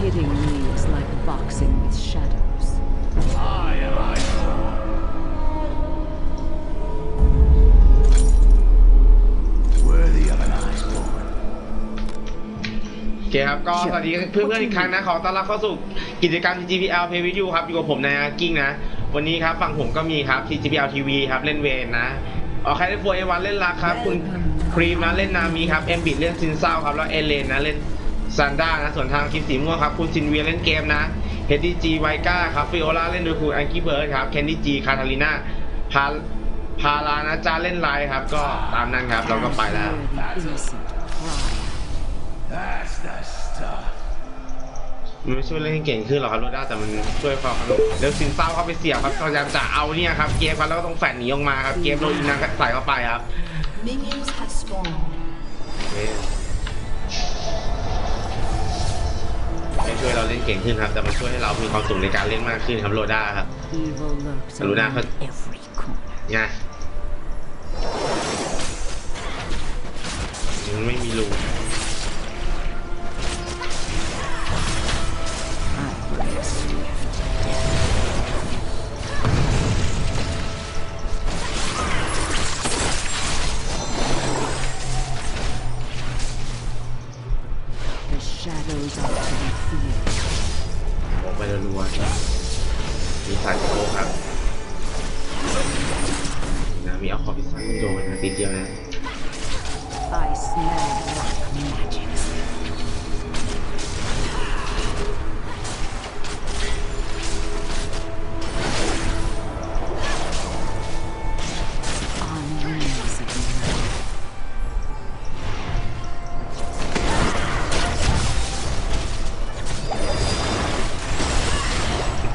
Hitting me is like boxing with shadows. I am Iceborne. Worthy of an Iceborne. โอเคครับก็สวัสดีเพื่อนๆอีกครั้งนะขอต้อนรับเข้าสู่กิจกรรม GPL Pay With You ครับอยู่กับผมนายอากิ้งนะ วันนี้ครับฝั่งผมก็มีครับ GPL TV ครับเล่นเวนนะออใครเล่นโฟเอวันเล่นรักครับ คุณครีมนะเล่นนามีครับเอ็มบิดเล่นซินเศร้าครับแล้วเอเลนนะเล่น ซันด้านะส่วนทางทีมสีม่วงครับ คุณซินเวียเล่นเกมนะเฮดดี้จีไวก้าครับฟิโอลาเล่นโดยคุณแองกี้เบิร์ดครับแคนดี้จีคาทาลิน่าพาพารานะจ้าเล่นไลน์ครับ ก็ตามนั้นครับ เราก็ไปแล้ว Hear the innocent cry. That's the stuff. มันไม่ช่วยเล่นให้เก่งขึ้นหรอกครับโรด้าแต่มันช่วยความสนุกเดี๋ยวซินเศร้าเข้าไปเสียบครับพยายามจะเอาเนี่ยครับเกมครับแล้วก็ต้องแฝดหนีออกมาครับเกมโดนอินาใส่เข้าไปครับ ช่วยเราเล่นเก่งขึ้นครับ แต่มันช่วยให้เรามีความสุขในการเล่นมากขึ้นครับโรด้าครับ Evil lurks Luna, around but- every corner. ไงมันไม่มีรู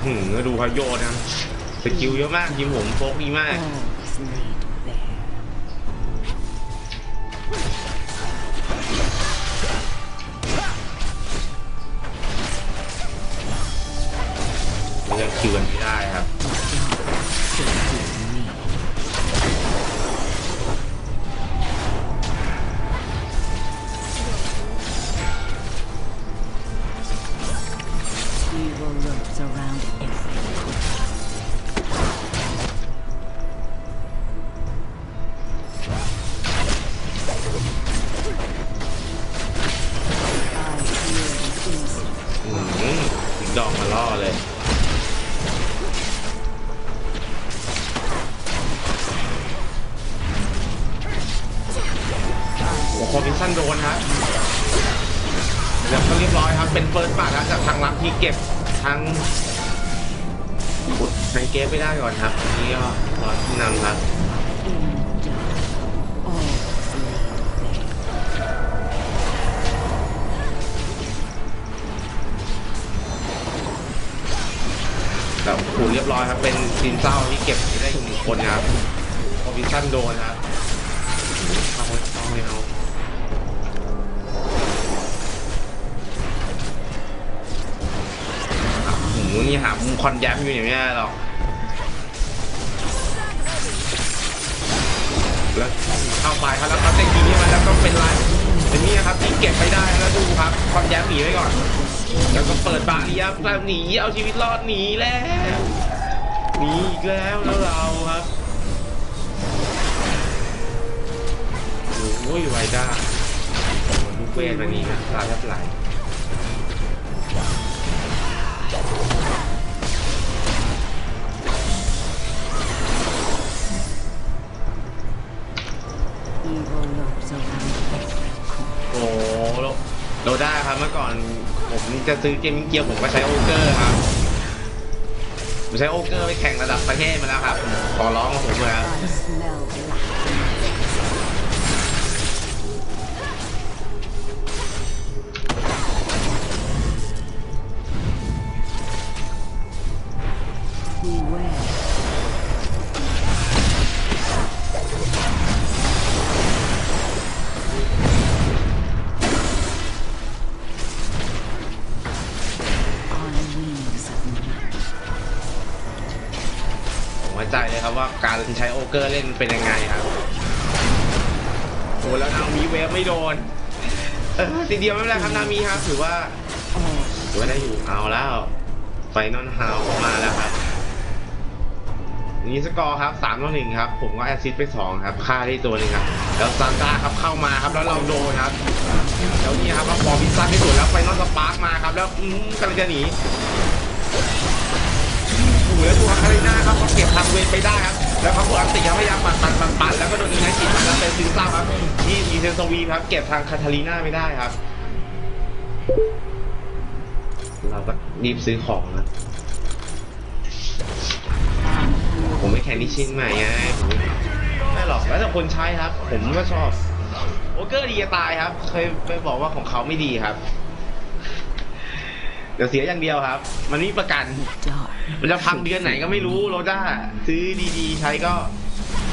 หืมดูเขาโยนนะสกิลเยอะมากยิมผมโฟกดีมาก ที่เก็บทั้งขุดในเกมไม่ได้ก่อนครับอันนี้ก็รอที่นำครับแต่โอ้โหเรียบร้อยครับ เป็นซินเศร้าที่เก็บได้หนึ่งคนนะครับคอมมิชั่นโดนครับเอาเอาไม่เอา นี่หามุมคอนแยมอยู่อย่างนี้หรอกแล้วเข้าไปครับแล้วเขาเตะทีนี้มันแล้วก็เป็นลายเป็นนี่ครับที่เก็บไปได้แล้วดูครับคอนแยมหนีไว้ก่อน แล้วก็เปิดบาเรียแล้วหนีเอาชีวิตรอดหนีแล้วหนีอีกแล้วแล้วเราครับโอ้ยไวด้าลูกเวทมันนี่นะตาแทบไหล อก่อนผมจะซื้อเกมมิ่งเกียร์ผมก็ใช้โอเกอร์ครับผมใช้โอเกอร์ไปแข่งระดับประเทศมาแล้วครับขอร้องผมเลยครับ อเกอร์เล่นเป็นยังไงครับโอ้แล้วนามีเวฟไม่โดน เออทีเดียวไม่เป็นไรครับนามีครับถือว่าถือว่าได้อยู่เอาแล้วไฟนอลฮาวมาแล้วครับนี่สกอร์ครับ3ต่อ1ครับ ผมก็แอซิสต์ไป2ครับฆ่าได้ตัวหนึงครับ แล้วซานต้าครับเข้ามาครับแล้วเราโดนครับ แล้วนี่ครับพอพิซซ่าที่สุดแล้วไฟนอลสปาร์กมาครับ แล้วอื้อหือกำลังจะหนีโอ้โหแล้วตัวคาริน่าครับเขาเก็บทางเวทไปได้ครับ แล้วเขากดอันติครับพยายามปัดปัดปัดปัดแล้วก็โดนอีกนัดจิตแล้วเป็นซินซ่าครับนี่อีเซนโซวีครับ เก็บทางคาทาลีน่าไม่ได้ครับ เราก็รีบซื้อของนะผมไม่แข่งที่ชียงใหม่ไงผมไม่หรอกแล้วแต่คนใช้ครับ ผมก็ชอบ โอเกอร์ดีจะตายครับ เคยไปบอกว่าของเขาไม่ดีครับ เดี๋ยวเสียอย่างเดียวครับ มันไม่มีประกัน Dark. มันจะพังเดือนไหนก็ไม่รู้โรด้าซื้อดีๆ ใช้ก็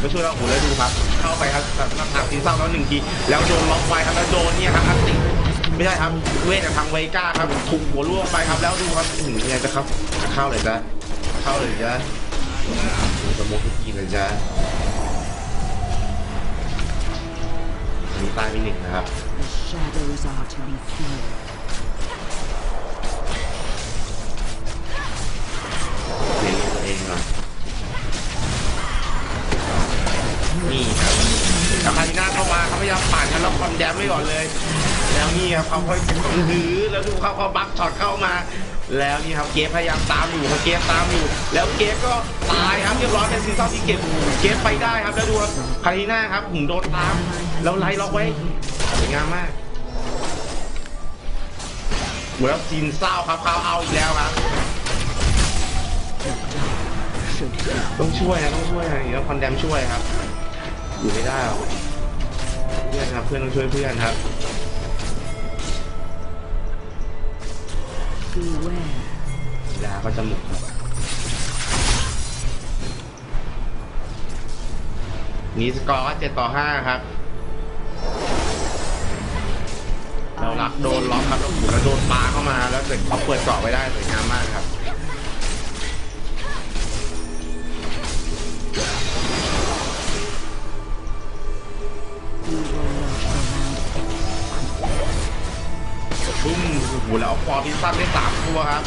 มาช่วยเราหูแล้วดูครับ เข้าไปครับสำหรับทางซีซั่นแล้วหนึ่งที แล้วโดนล็อกไว้ครับแล้วโดนเนี่ยครับอันติไม่ใช่ครับเวทจากทางไวก้าครับถูกหัวล่วงไปครับ แล้วดูครับถึงยังไงจะครับเข้าเลยจ้ะเข้าเลยจ้ะสมมติกีเลยจ้ะอันนี้ตายไปหนึ่งนะครับ นี่ครับแล้วคาริน่าเข้ามาเขาพยายามปั่นกันแล้วคอนแดมไม่ก่อนเลย แล้วนี่ครับเขาค่อยหือแล้วดูเขาเขาบักช็อตเข้ามา แล้วนี่ครับเกฟพยายามตามอยู่ครับเกฟตามอยู่ แล้วเกฟก็ตายครับเรียบร้อยเป็นซีซั่นที่เก็บเกฟไปได้ครับแล้วดูครับคาริน่าครับผมโดนตามแล้วไล่ล็อกไว้สวยงามมากเหมือนซีนเศร้าครับเขาเอาอีกแล้วครับต้องช่วยนะต้องช่วยนะแล้วคอนแดมช่วยครับ อยู่ไม่ได้หรอกเพื่อนครับเพื่อนต้องช่วยเพื่อนครับ beware. เวลาก็จะหมดครับนี่สกอร์ก็เจ็ดต่อห้าครับ เราหลักโดนล็อกครับแล้วโดนปาเข้ามาแล้วเสร็จเขาเปิดเกราะไว้ได้สวยงามมากครับ อ้แล้วเอาฟอร์พิซซ่าได้สามตัวครับ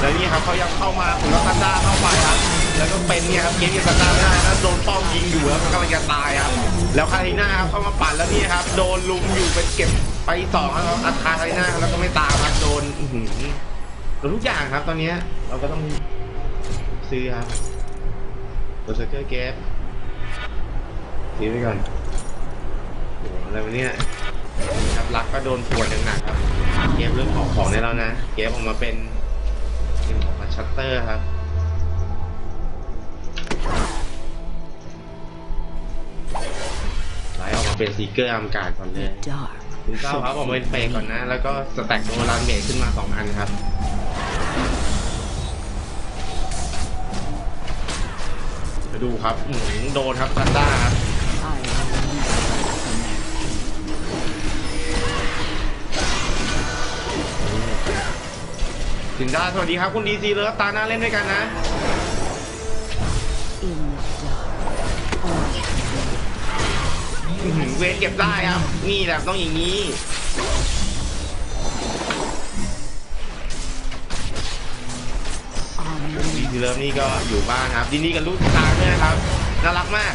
แล้วนี่ครับเขายังเข้ามาผมแล้วซันด้าเข้าไปครับแล้วก็เป็นเนี่ยครับเกมยังซันด้าไม่ได้แล้วโดนป้อมยิงอยู่แล้วมันกำลังจะตายครับแล้วคาริน่าครับเข้ามาปั่นแล้วนี่ครับโดนลุมอยู่เป็นเก็บไปสองครับอัคาคาริน่าแล้วก็ไม่ตามครับโดนหือโดนทุกอย่างครับ ตอนนี้เราก็ต้องซื้อครับตัวเซอร์เกอร์เกฟซื้อไปก่อนโอ้โหอะไรวะเนี่ย รักก็โดนปวดอย่างหนักครับ เกมเรื่องของของในแล้วนะ เกมออกมาเป็นเกมออกมาชัตเตอร์ครับไล่ออกมาเป็นซีเกอร์อัมการก่อนเลย dark. คุณเจ้าครับออกมาเป็นเฟกก่อนนะ แล้วก็สแต็กโดนลานเมทขึ้นมาสองอันครับดูครับอื้อหือโดนครับซันด้าครับ ถึงได้สวัสดีครับคุณดีซีเลยตาหน้าเล่นด้วยกันนะ เวทเก็บได้ครับ นี่แหละต้องอย่างนี้ ดีทีเลิฟนี่ก็อยู่บ้านครับดินนี่กับลูกตาด้วยนะครับ น่ารักมาก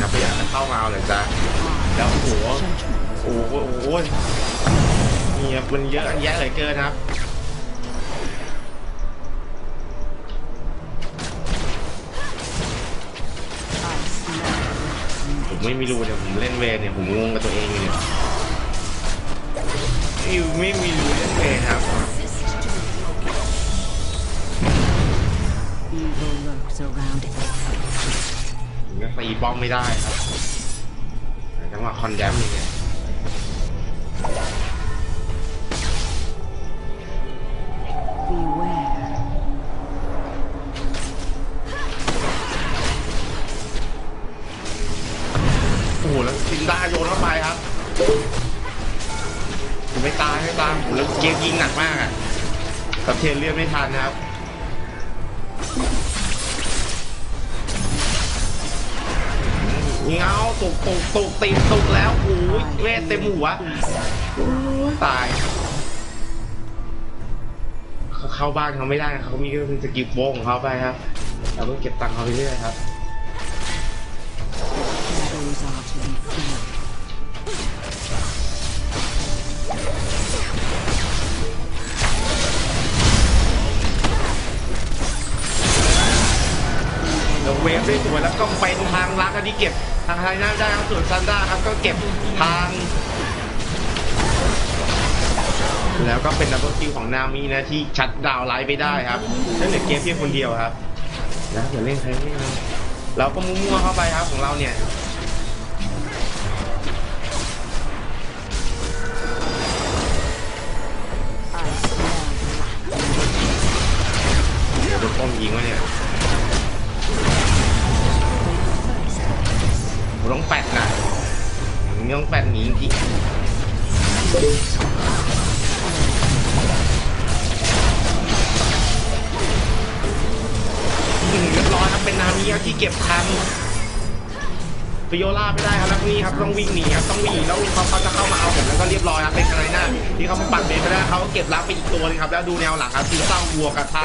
ครับพยายามเข้ามาเอาเลยจ้ะ แล้วโอ้โห judgment. โอ้โหโอ้โหนี่ครับมันเยอะอันแยะเหลือเกินครับ I smell ผมไม่มีรูเนี่ยผมเล่นเวรเนี่ยผมงงกับตัวเองอยู่เนี่ยไม่ไม่มีรูเล่นเวรครับ evil lurks around it. ผมก็ตีป้อมไม่ได้ครับแต่ จังหวะคอนแดมอย่างเงี้ยโอ้โหแล้วซินด้าโยนเข้าไปครับผมไม่ตายไม่ตายโอ้โหแล้วเกมยิงหนักมากอะสะเทียนเลือดไม่ทันนะครับ ตุกตุกตุกตีนตุกแล้วโอ้ยเวทเต็มหัวโอ้ยตาย เขาเข้าบ้านเขาไม่ได้นะเขามีก็เป็นสกิลโฟของเขาไปครับ เราต้องเก็บตังค์เขาไปเรื่อยครับ ได้สวยแล้วก็เป็นทางลักอันที่เก็บทางไทยน่าได้ครับส่วนซันด้าครับก็เก็บทาง แล้วก็เป็นดับเบิลคิวของนามินะที่ชัดดาวไลท์ไปได้ครับนั่นเหลือเกมเพียงคนเดียวครับแล้วเดี๋ยวเล่นใครไม่เอาเราก็มั่วๆเข้าไปครับของเราเนี่ยเดี๋ยวโดนป้อมยิงวะเนี่ย ผมต้องแปดนะผมต้องแปดหนีจริงๆอืมเรียบร้อยครับเป็นนามิครับที่เก็บทันฟิโอล่าไม่ได้ครับแล้วนี่ครับต้องวิ่งหนีครับต้องวิ่งแล้วเขาเขาจะเข้ามาเอาผมแล้วก็เรียบร้อยครับเป็นอะไรหน้าที่เขาปัดเบนไปได้เขาเก็บรับไปอีกตัวหนึงครับแล้วดูแนวหลังครับซีเศร้าวัวกระทะ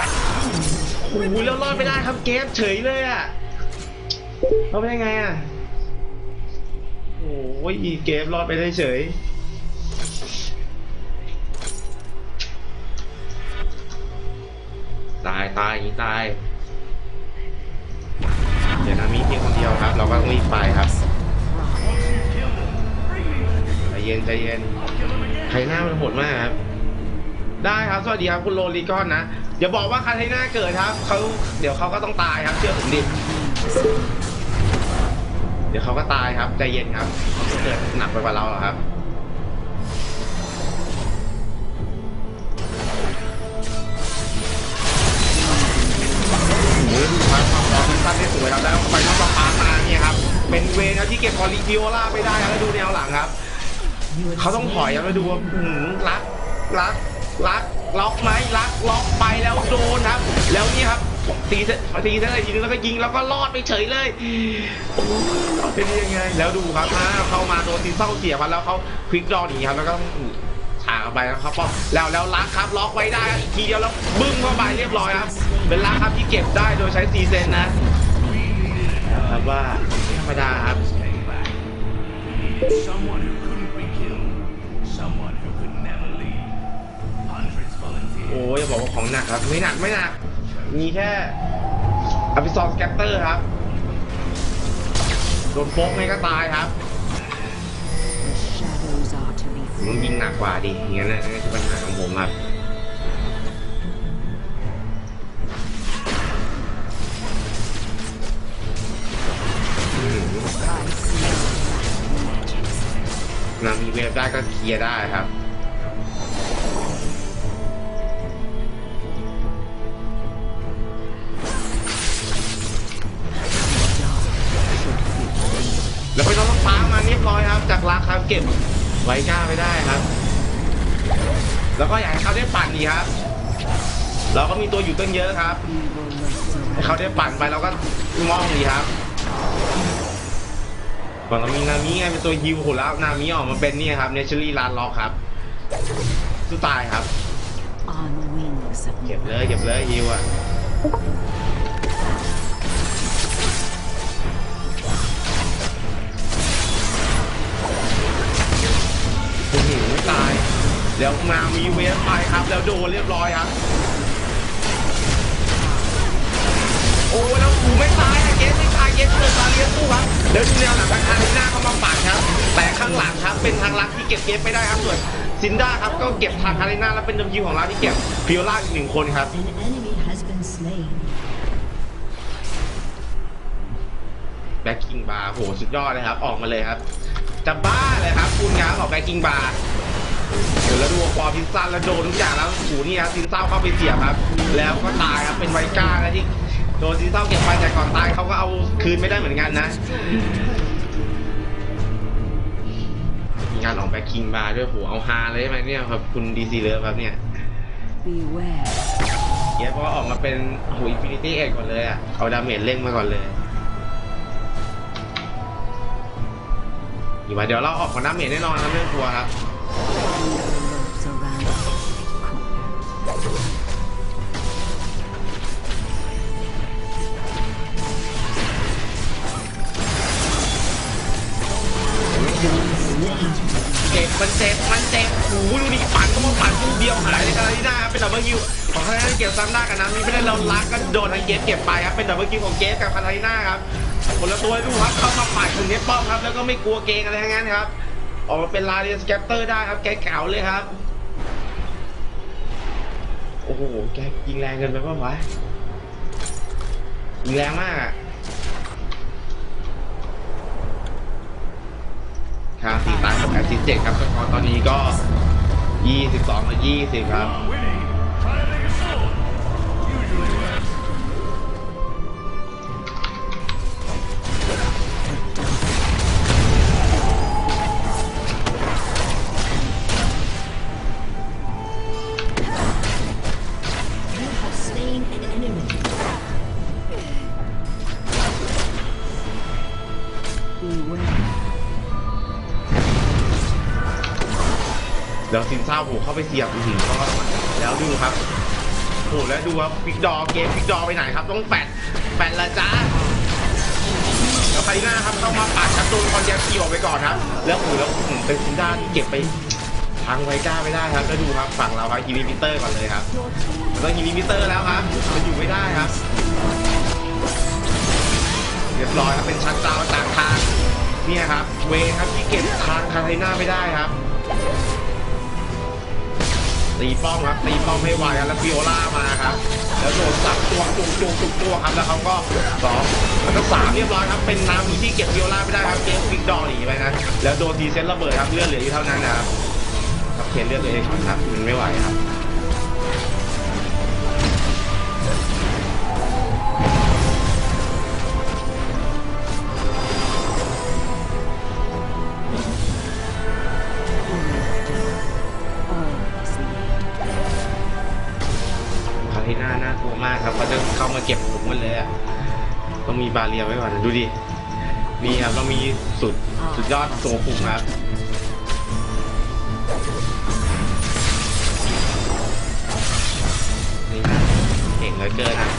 โอ้โหแล้วรอดไม่ได้ครับเกฟเฉยเลยอะรอดไปได้ไงอะ โอ้ยเกฟรอดไปได้เฉยตายตายอย่างนี้ตาย เดี๋ยวนะมีเพียงคนเดียวครับ เราก็ต้องรีบไปครับใจเย็นใจเย็นใครหน้ามันโหดมากครับ ได้ครับสวัสดีครับคุณโรลิกอนนะอย่าบอกว่าคาเทน่าเกิดครับเขาเดี๋ยวเขาก็ต้องตายครับเชื่อผมดิ เดี๋ยวเขาก็ตายครับใจเย็นครับเขาจะเกิดหนักไปกว่าเราหรอครับ โอ้ยดูครับความรอทุกท่านได้สวยครับแล้วไปน้องปลาปามาเนี่ยครับ เป็นเวรครับที่เก็บพอลิฟิโอล่าไปได้ครับแล้วดูแนวหลังครับ เขาต้องถอยครับแล้วดูว่าหืมรักรักรักล็อกไหมรักล็อกไปแล้วโดนครับ แล้วนี่ครับ ตีเสตีเสร็จทีนึงแล้วก็ยิงแล้วก็รอดไปเฉยเลยโอ้ยรอดไปได้ยังไง แล้วดูครับอ้าวเข้ามาโดนตีเศร้าเสียพันแล้วเขาควิกดอหนีครับแล้วก็ฉากออกไปแล้วครับป้อมแล้วแล้วรักครับล็อกไว้ได้อีกทีเดียวแล้วบึ้มเข้าไปเรียบร้อยครับ เป็นรักครับที่เก็บได้โดยใช้ซีเซนนะนะครับว่าไม่ธรรมดาครับ Someone who couldn't be killed. Someone who could never leave. Hundreds volunteered. โอ้ยอย่าบอกว่าของหนักครับไม่หนักไม่หนัก มีแค่อภิซอนสแกตเตอร์ครับ โดนโฟกไงก็ตายครับ The shadows are to be ผมต้องยิงหนักกว่าดิอย่างนั้นนะนั่นคือปัญหาของผมครับอืม I smell magic. นามีเวฟได้ก็เคลียร์ได้ครับ ไว้ก้าไม่ได้ครับ แล้วก็อยากให้เขาได้ปั่นดีครับ เราก็มีตัวอยู่ตั้งเยอะครับ Evil lurks ให้เขาได้ปั่นไปเราก็มองดีครับก่อนเรามีนามิไงเป็นตัวฮิวโหแล้วนามิออกมาเป็นนี่ครับเนเชอรี่ลานล็อกครับสู้ตายครับ on wings of เก็บเลยเก็บเลยฮิวอะ แล้วมามีเวฟไปครับ แล้วโดนเรียบร้อยครับ โอ้แล้วกูไม่ตายนะเกสไม่ตายเกสเกิดมาเลี้ยงตู้ครับแล้วดูแนวหลังทางอารีนาเข้ามาปัดครับ แต่ข้างหลังครับเป็นทางลักที่เก็บเกสไม่ได้ครับส่วนซินด้าครับก็เก็บทางอารีนาแล้วเป็นดมยิวของเราที่เก็บพิโอล่าอีกหนึ่งคนครับแบ็กกิ้งบาร์โหสุดยอดเลยครับ ออกมาเลยครับจะบ้าเลยครับ คุณงามออกแบ็กกิ้งบาร์ เดี๋ยวแล้วดูปอพิซซ่าแล้วโดนทุกอย่างแล้วโหูนี่ครับซินเศร้าเข้าไปเสียบครับ แล้วก็ตายครับเป็นไวก้านะที่โดนซินเศร้าเก็บไปแต่ก่อนตายเขาก็เอาคืนไม่ได้เหมือนกันนะมีงานออกแบ็กกิ้งบาร์ด้วยโหเอาฮาเลยใช่ไหมเนี่ยครับคุณดีซีเลิฟครับเนี่ย beware. เยอะเพราะว่าออกมาเป็นโหอินฟินิตี้เอ็ก่อนเลยอะเอาดาเมจเร่งมาก่อนเลยอยู่มาเดี๋ยวเราออกของน้ำเมจแน่นอนครับไม่ต้องกลัวครับ เจ็บมันเจ็บมันเจ็บโอ้โหดูดิปั่นก็มาปั่นคู่เดียวหายเลยกันที่น้าเป็นดับเบิลคิวของคาทาลิน่าเก็บซ้ำหน้ากับน้ำนี้ไม่ได้เราลักก็โดนทางเกฟเก็บไปครับเป็นดับเบิลคิวของเกฟกับคาทาลิน่าครับคนละตัวดูครับเข้ามาปั่นถึงเนปป้อมครับแล้วก็ไม่กลัวเกงอะไรทั้งนั้นครับ ออกมาเป็นลาเรียนสแกปเตอร์ได้ครับ แกเก่าเลยครับ โอ้โห แกยิงแรงเกินไปป่ะวะยิงแรงมากอะครับสี่ตายกับแอสซิสเจ็ดครับสกอร์ตอนนี้ก็22ต่อ20ครับ ซินซ่าโหเข้าไปเสียบอีกทีก็แล้วดูครับโหแล้วดูครับฟิกดอเกมฟิกดอไปไหนครับ ต้องแปดแปดละจ้าแล้วไปหน้าครับเข้ามาปัดครับโดนคอนแจคคีออกไปก่อนครับ แล้วโหแล้วอืมเป็นซินซ่าที่เก็บไปทางไวก้าไม่ได้ครับแล้วดูครับฝั่งเราครับฮีลิมิเตอร์ก่อนเลยครับแล้วฮีลิมิเตอร์แล้วครับมันอยู่ไม่ได้ครับเรียบร้อยครับเป็นชัดดาวต่างทางเนี่ยครับ เวครับที่เก็บทางคาไทน่าไม่ได้ครับ ตีป้องครับตีป้องให้ไวครับแล้วฟิโอล่ามาครับแล้วโดนสับตัวจุกจุกจุกตัวครับแล้วเขาก็สองแล้วก็สามเรียบร้อยครับเป็นนามีที่เก็บฟิโอล่าไม่ได้ครับเกมฟิกดอหนีไปนะแล้วโดนทีเซนระเบิดครับเลือดเหลืออยู่เท่านั้นนะครับเขียนเลือดเลยช็อตครับมันไม่ไหวครับ ดูดิมีครับเรามีสุดสุดยอดตัวคุมครับนี่นะเก่งเหลือเกินนะ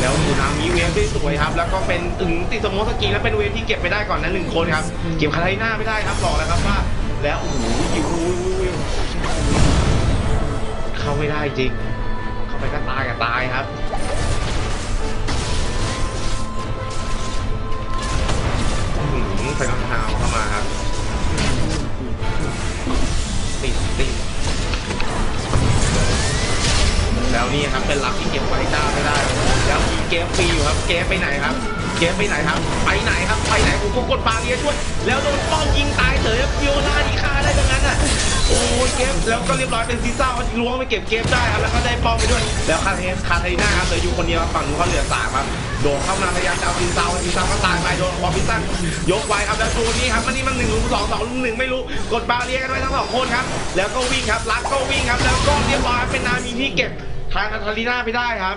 แล้วดูนามีเวฟได้สวยครับ แล้วก็เป็นถึงติดสมมติสกีแล้วเป็นเวฟที่เก็บไปได้ก่อนนั้นหนึ่งคนครับ เก็บคาไทน่าไม่ได้ครับบอกแล้วครับว่า แล้วโอ้โหยิวเข้าไม่ได้จริง ไปก็ตายก็ตายครับอื้อหือไฟน้ำเท้าเข้ามาครับติดติดแล้วนี่ครับเป็นลักที่เก็บไว้ได้ไม่ได้ แล้วมีเกมฟรีอยู่ครับ เกมไปไหนครับ กมไปไหนครับ ไปไหนครับ ไปไหนผมก็กดบาเรียช่วย แล้วโดนป้อมยิงตายเฉยครับฟิโอล่าดีค่าได้ดังนั้นอะ โอ้ยเกมแล้วก็เรียบร้อยเป็นซีซ่าเขาล้วงไปเก็บเกมได้ครับ แล้วก็ได้ป้อมไปด้วย แล้วคาเทนคาเทน่าครับเหลืออยู่คนเดียวฝั่งนู้นเขาเหลือสามครับ โดดเข้ามาพยายามจะเอาซีซ่าซีซ่าก็ตายไปโดนคอมพิซันยกไว้ครับ แล้วตัวนี้ครับมันนี่มันหนึ่งลุมสองสองลุมหนึ่งไม่รู้ กดบาเรียกันไว้ทั้งสองคนครับ แล้วก็วิ่งครับลักก็วิ่งครับ แล้วก็เรียบร้อยเป็นนามีที่เก็บทางคาทาลีน่าไปได้ครับ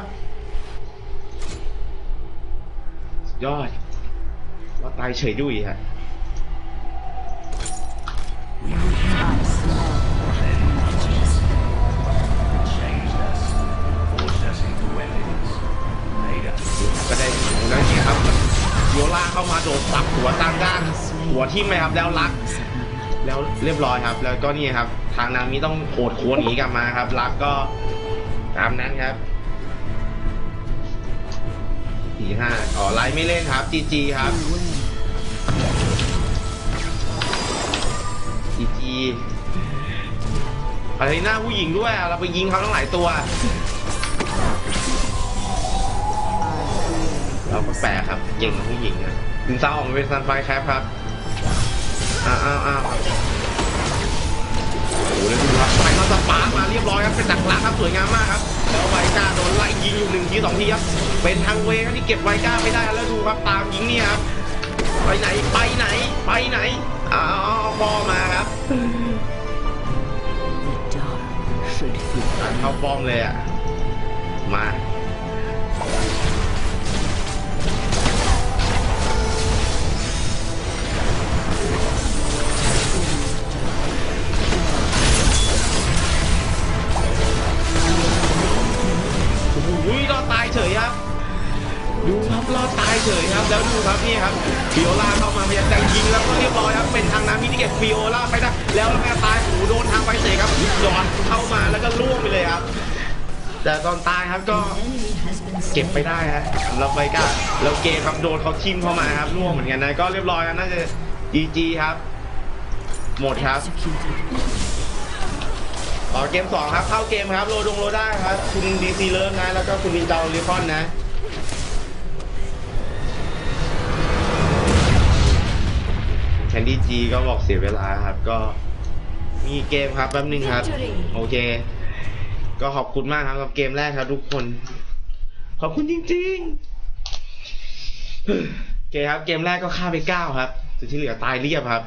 ยอดว่าตายเฉยดุยฮะก็ได้แล้วนี่ครับโยล่าเข้ามาโดดสับหัวตั้งด้าน หัวทิ่ไหมครับแล้วลัก แล้วเรียบร้อยครับ แล้วก็นี่ครับ ทางนามิต้องโหดโควหนีกลับมาครับลักก็ตามนั้นครับ สี่ห้าอ๋อไลน์ไม่เล่นครับจีจีครับจีจีอะไรหน้าผู้หญิงด้วยเราไปยิงเขาทั้งหลายตัว เราก็แปลครับเก่งผู้หญิงอะถึงเศร้าออกเป็นซันไฟแคปครับอ้าวอ้าวอ้าวโอ้โหแล้วดูครับไฟนอลสปาร์มาเรียบร้อยครับเป็นดักหลักครับสวยงามมากครับแล้วไวก้าโดนไล่ยิงอยู่หนึ่งทีสองทีครับ เป็นทางเวครที่เก็บไว้ก้าไม่ได้แล้วดูครับตามยิงเนี่ยครับไปไหนไปไหนไปไหนอ๋อพอมาครับเข้าป้อมเลยอะมาอุ้ยรอตายเฉยครับ ดูครับรอดตายเฉยครับ แล้วดูครับนี่ครับฟิโอลาเข้ามาพยายามจะยิงแล้วก็เรียบร้อยครับเป็นทางน้ำที่เก็บฟิโอลาไปได้แล้วแม่ตายโอ้โดนทางไปเสยครับย้อนเข้ามาแล้วก็ล่วงไปเลยครับแต่ตอนตายครับก็เก็บไปได้ฮะสำหรับไบก้าแล้วเกมครับโดนเขาทิมเข้ามาครับล่วงเหมือนกันนะก็เรียบร้อยครับน่าจะ GG ครับ หมดครับต่อเกม2ครับเข้าเกมครับโลดงโลได้ครับ คุณดีซีเลิฟนะแล้วก็คุณวินเตาลิคอนนะ คนดี้จีก็บอกเสียเวลาครับ ก็มีเกมครับแป๊บนึงครับ โอเค ก็ขอบคุณมากครับกับเกมแรกครับ ทุกคน ขอบคุณจริงๆโอเคครับ เกมแรกก็ฆ่าไป9ครับส่วนที่เหลือตายเรียบครับ